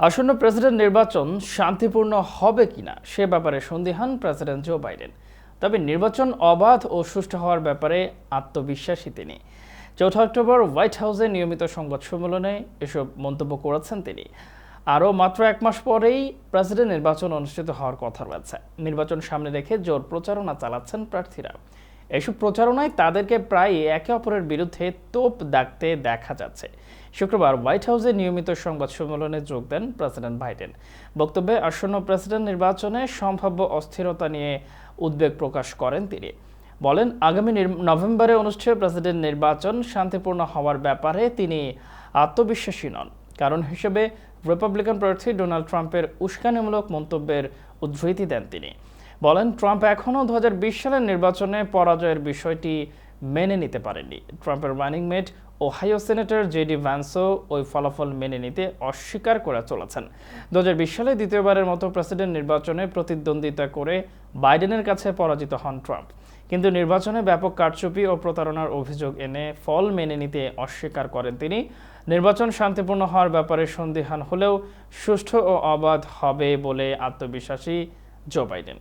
আসন্ন প্রেসিডেন্ট নির্বাচন শান্তিপূর্ণ হবে কিনা সে ব্যাপারে সন্দিহান প্রেসিডেন্ট জো বাইডেন। তবে নির্বাচন অবাধ ও সুষ্ঠু হওয়ার ব্যাপারে আত্মবিশ্বাসী তিনি। চৌঠা অক্টোবর হোয়াইট হাউসে নিয়মিত সংবাদ সম্মেলনে এসব মন্তব্য করেছেন তিনি। আরও মাত্র এক মাস পরেই প্রেসিডেন্ট নির্বাচন অনুষ্ঠিত হওয়ার কথা রয়েছে। নির্বাচন সামনে রেখে জোর প্রচারণা চালাচ্ছেন প্রার্থীরা। এসব প্রচারণায় তাদেরকে প্রায় একে অপরের বিরুদ্ধে তোপ দাগতে দেখা যাচ্ছে। শুক্রবার হোয়াইট হাউসে নিয়মিত সংবাদ সম্মেলনে যোগ দেন প্রেসিডেন্ট বাইডেন। বক্তব্যে আসন্ন প্রেসিডেন্ট নির্বাচনে সম্ভাব্য অস্থিরতা নিয়ে উদ্বেগ প্রকাশ করেন তিনি। বলেন, আগামী নভেম্বরে অনুষ্ঠেয় প্রেসিডেন্ট নির্বাচন শান্তিপূর্ণ হওয়ার ব্যাপারে তিনি আত্মবিশ্বাসী নন। কারণ হিসেবে রিপাবলিকান প্রার্থী ডোনাল্ড ট্রাম্পের উস্কানিমূলক মন্তব্যের উদ্ধৃতি দেন তিনি। বলেন, ট্রাম্প এখনও দু হাজার বিশ সালের নির্বাচনে পরাজয়ের বিষয়টি মেনে নিতে পারেনি ট্রাম্পের running mate Ohio senator JD ভ্যান্সও ওই ফলাফল মেনে নিতে অস্বীকার করে চলেছেন। দু হাজার বিশ সালে দ্বিতীয়বারের মতো প্রেসিডেন্ট নির্বাচনে প্রতিদ্বন্দ্বিতা করে বাইডেনের কাছে পরাজিত হন ট্রাম্প। কিন্তু নির্বাচনে ব্যাপক কারচুপি ও প্রতারণার অভিযোগ এনে ফল মেনে নিতে অস্বীকার করেন তিনি। নির্বাচন শান্তিপূর্ণ হওয়ার ব্যাপারে সন্দিহান হলেও সুষ্ঠু ও অবাধ হবে বলে আত্মবিশ্বাসী জো বাইডেন।